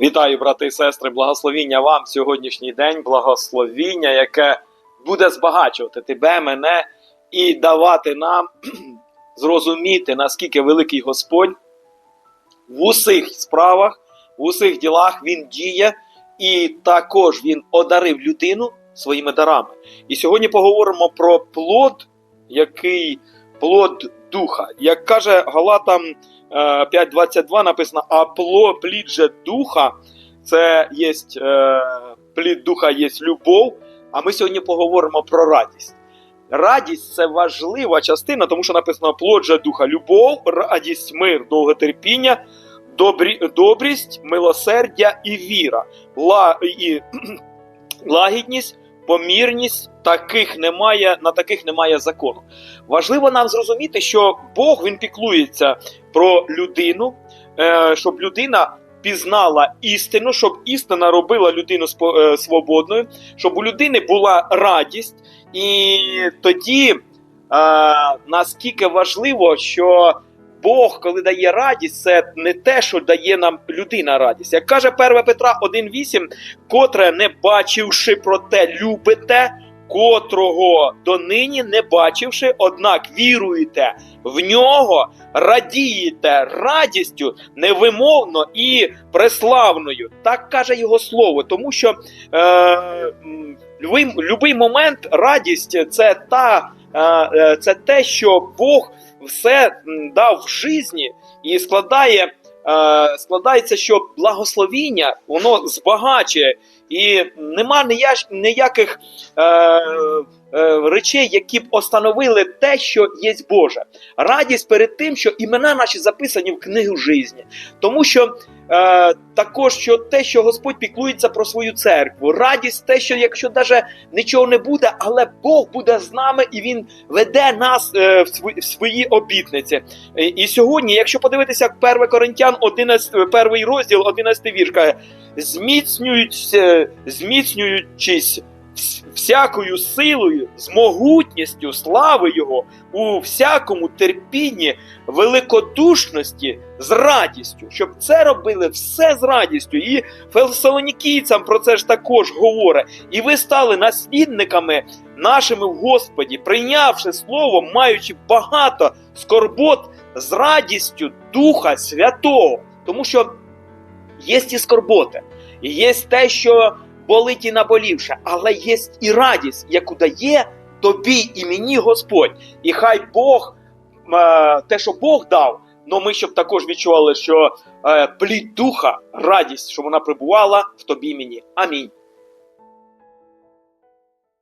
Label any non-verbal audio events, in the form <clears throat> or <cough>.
Вітаю, брати і сестри, благословіння вам сьогоднішній день, благословіння, яке буде збагачувати тебе, мене і давати нам <clears throat> зрозуміти, наскільки великий Господь в усіх справах, в усіх ділах Він діє, і також Він одарив людину своїми дарами. І сьогодні поговоримо про плод, який плод духа. Як каже Галатам е, 5.22 написано, а плід же духа, це є е, плід духа є любов. А ми сьогодні поговоримо про радість. Радість це важлива частина, тому що написано плод же духа, любов, радість, мир, довготерпіння, добрі, добрість, милосердя і віра, Ла, і, лагідність, помірність. Таких немає, на таких немає закону. Важливо нам зрозуміти, що Бог він піклується про людину, е, щоб людина пізнала істину, щоб істина робила людину е, свободною, щоб у людини була радість. І тоді е, наскільки важливо, що Бог, коли дає радість, це не те, що дає нам людина радість. Як каже 1 Петра 1,8, котре, не бачивши проте, любите, котрого донині не бачивши, однак віруєте в нього, радієте радістю невимовно і преславною. Так каже його слово, тому що е, любий момент радість це та. е, е, Це те, що Бог все дав в житті і складає, е, складається, що благословіння воно збагачує, і нема ніяких е, е, речей, які б остановили те, що є Боже. Радість перед тим, що імена наші записані в книгу житті. Тому що е, також що те, що Господь піклується про свою церкву, радість, те, що якщо навіть нічого не буде, але Бог буде з нами і Він веде нас е, в, свої, в свої обітниці. І, і сьогодні, якщо подивитися 1 Коринтян, 11, перший розділ, 11 вірш, каже, зміцнюючи, зміцнюючись всякою силою, з могутністю слави Його, у всякому терпінні, великодушності, з радістю, щоб це робили все з радістю. І фесалонікійцям про це ж також говорить. І ви стали наслідниками нашими в Господі, прийнявши слово, маючи багато скорбот з радістю Духа Святого. Тому що є і скорботи, є те, що болить і наболівше, але є і радість, яку дає тобі і мені Господь. І хай Бог, е, те, що Бог дав, но ми щоб також відчували, що е, плід духа, радість, що вона прибувала в тобі і мені. Амінь.